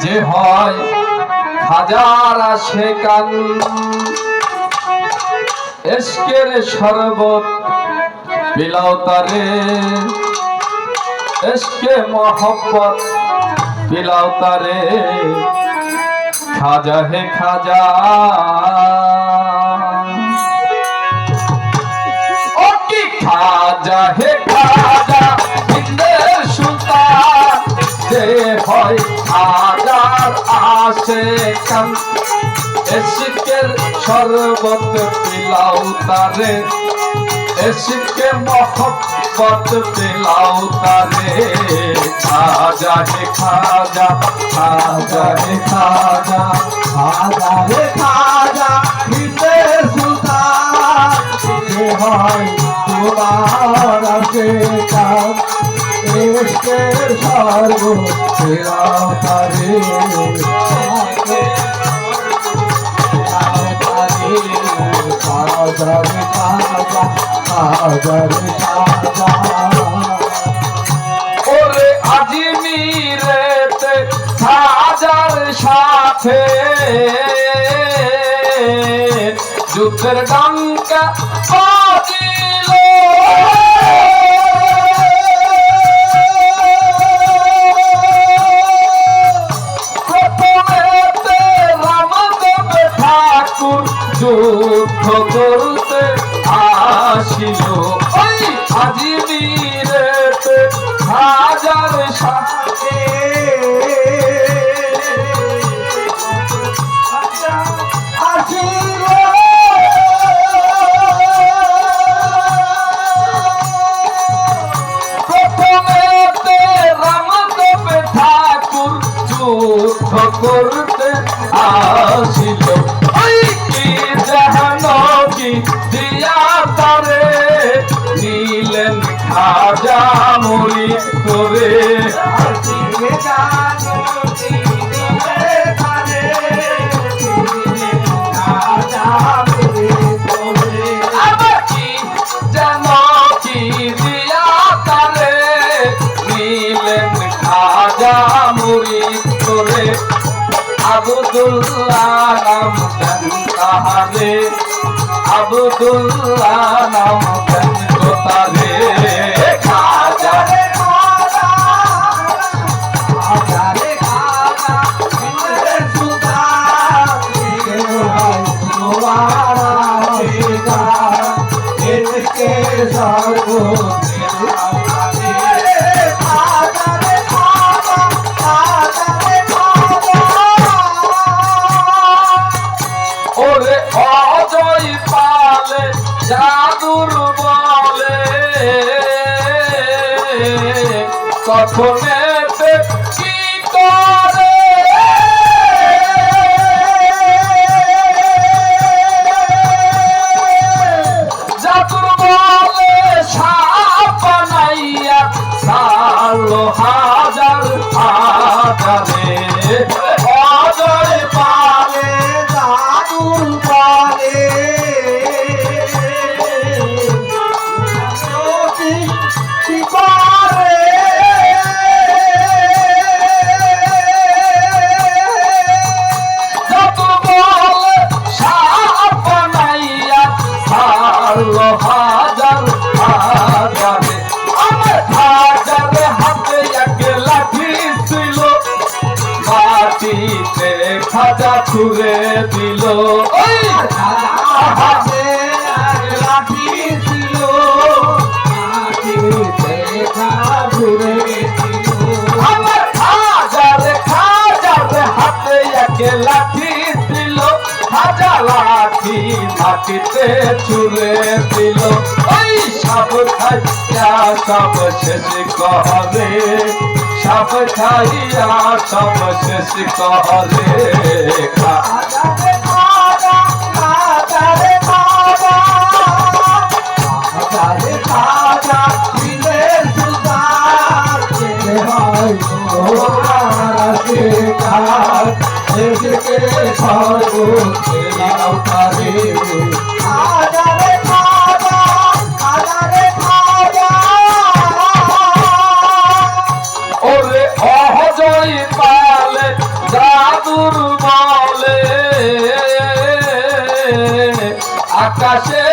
যে হয় হাজার আসে কান এসকের শরবত বিলাও তারে এসকে মহব্বত বিলাও তারে খাজা হে খাজা। খাজা হে আসে কান এসিকের শরবত পিলাও তারে। এসিকে মহব্বত পিলাও তারে। খাজা হে খাজা খাজা হে খাজা খাজা সেরা তারে। খাজা ওরে আজমিরেতে হাজার সাথে যুদ্ধের ডঙ্কা করতে আসিল আবদুল্লাহ নাম কেন তাহারে। আবদুল্লাহ নাম কেন তো অজয় পালে জাদুর বলে। কখনে কি করে ছুঁড়ে দিল। ওই! হাতে লাঠি ছিল আমার হাজারে খাজারে হাতে এক লাঠি দিল। হাজার লাঠি মাটিতে ছুঁড়ে দিল। ওই সব খাইয়া সব শেষ কহলে সব খাইয়া সব শেষ কহলে খা ওরে অহজয় দুর্বলে আকাশে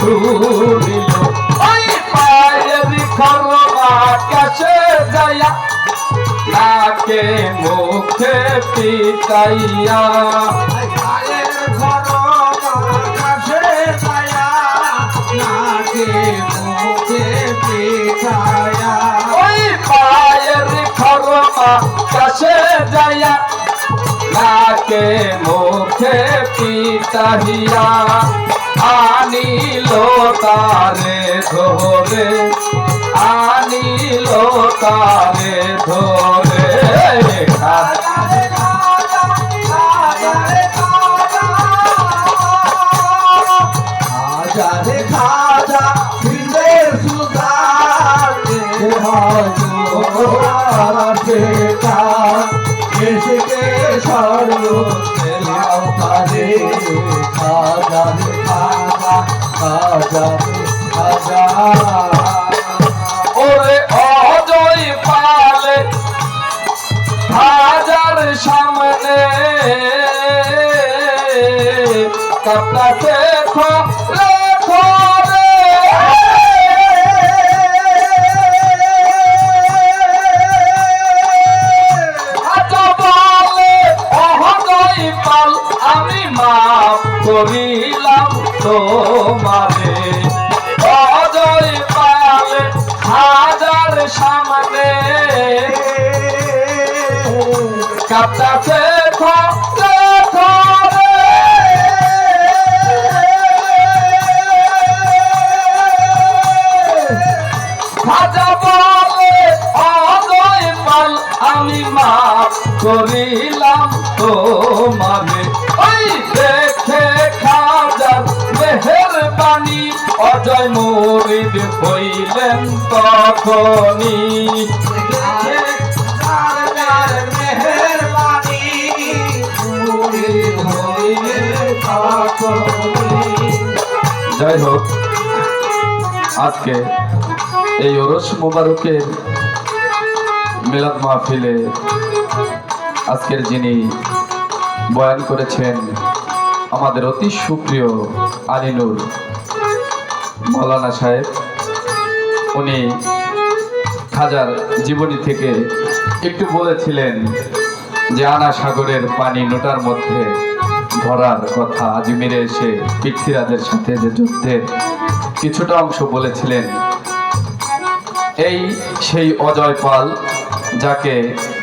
ছুড়িল। ওই পায়ের খরম আকাশে যায়া নাকে মুখে পিতাইয়া গায়ের ঘর আকাশে ছায়া নাকে মুখে পিঠায়া ওই পায়ের খরম আকাশে যায়া নাকে মুখে পিতাইয়া আনিল তারে ধরে আনিল তারে ধরে। খাজারে খাজা ওরে অজয় পালে হাজার সামনে। কাপড়াতে পাল আমি মাফ করিলাম তোমারে। অজয় পালে হাজার সামনে পাল আমি মাফ করিলাম তোমারে। ওই মরিদ হইলেন তখনই। যাই হোক আজকে এই ওরস মোবারকের মিলাদ মাহফিলে আজকের যিনি বয়ান করেছেন আমাদের অতি সুপ্রিয় আলিনুর মৌলানা সাহেব, উনি খাজার জীবনী থেকে একটু বলেছিলেন যে আনা সাগরের পানি নোটার মধ্যে ধরার কথা। আজমিরে এসে পৃথ্বীরাজের সাথে যে যুদ্ধের কিছুটা অংশ বলেছিলেন, এই সেই অজয় পাল যাকে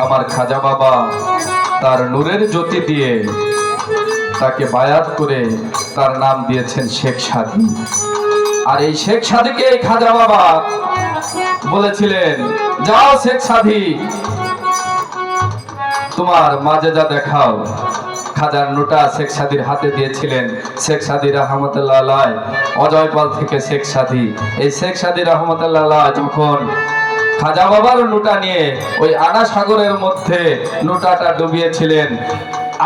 আমার খাজা বাবা তার নূরের জ্যোতি দিয়ে তাকে বায়াত করে তার নাম দিয়েছেন শেখ সাদী। আর এই শেখ সাদীকে এই খাজা বাবা বলেছিলেন, যাও শেখ সাধী তোমার মাঝে যা দেখাও। খাজার নোটা শেখ সাদির হাতে দিয়েছিলেন। শেখ সাদি রহমতুল্লাহ অজয়পাল থেকে শেখ সাদি। এই শেখ সাদি রহমতুল্লাহ যখন খাজা বাবার নোটা নিয়ে ওই আনা সাগরের মধ্যে নোটাটা ডুবিয়েছিলেন,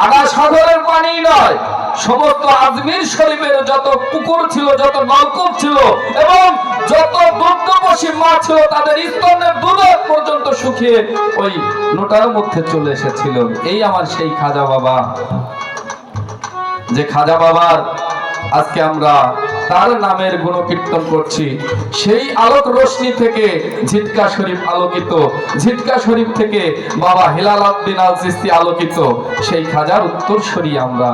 আনা সাগরের পানি নয় সমস্ত আজমির শরীফের যত পুকুর ছিল, যত নলকূপ ছিল এবং যত দুগ্ধবসী মা ছিল, তাদের স্তনের দুধ পর্যন্ত শুকিয়ে ওই নোটার মধ্যে চলে এসেছিল। এই আমার সেই খাজা বাবা। যে খাজা বাবার আজকে আমরা তার নামের গুণ কীর্তন করছি, সেই আলোক রশ্মি থেকে ঝিটকা শরীফ আলোকিত, ঝিটকা শরীফ থেকে বাবা হেলাল আব্দিন আল সিস্তি আলোকিত, সেই খাজার উত্তরসরি আমরা।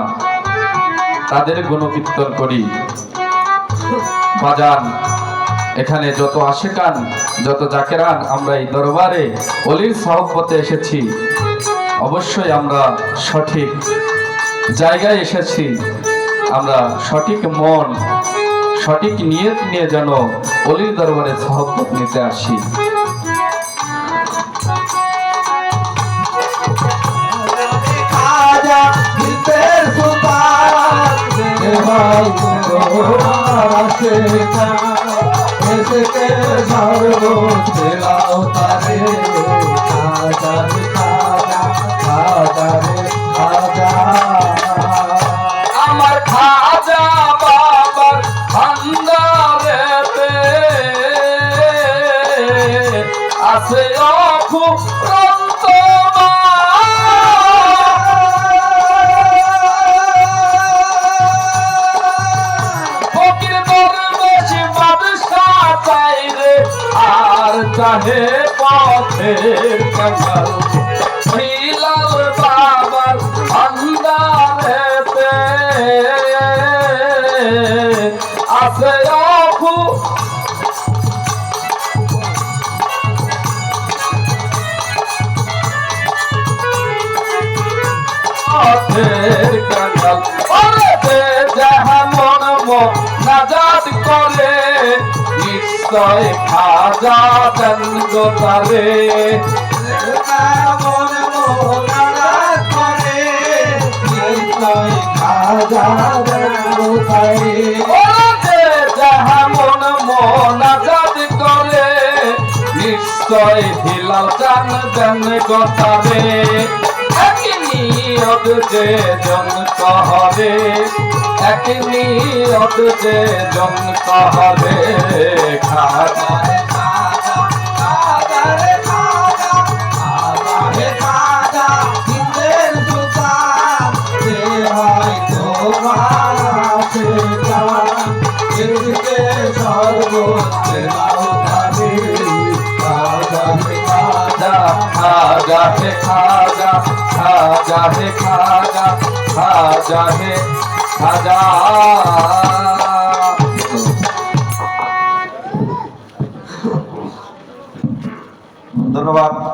তাদের গুণকীর্তন করি। বাজান, এখানে যত আশেকান, যত জাকেরান, আমরা এই দরবারে অলির সহবতে এসেছি। অবশ্যই আমরা সঠিক জায়গায় এসেছি। আমরা সঠিক মন, সঠিক নিয়ত নিয়ে যেন অলির দরবারে সহবত নিতে আসি। আসে এসে সর্ব দেলাও তারে রে খাজা খাজা আমার খাজা বাবার আছে অফুরন্ত চাহে পথের কাঙ্গাল বিলাল বাবার আন্দারেতে আছে অফু পথের কাঙ্গাল দে যাহা মন নিশ্চয় খাজা দেন গোতারে মন মোলা করে, নিশ্চয় হিলাল চান দেন এক নিয়ত যে জন কহরে এক নিয়ত যে জন কহরে খাজা খাজা খাজা হে খাজা খাজা হে খাজা খাজা খাজা ধন্যবাদ।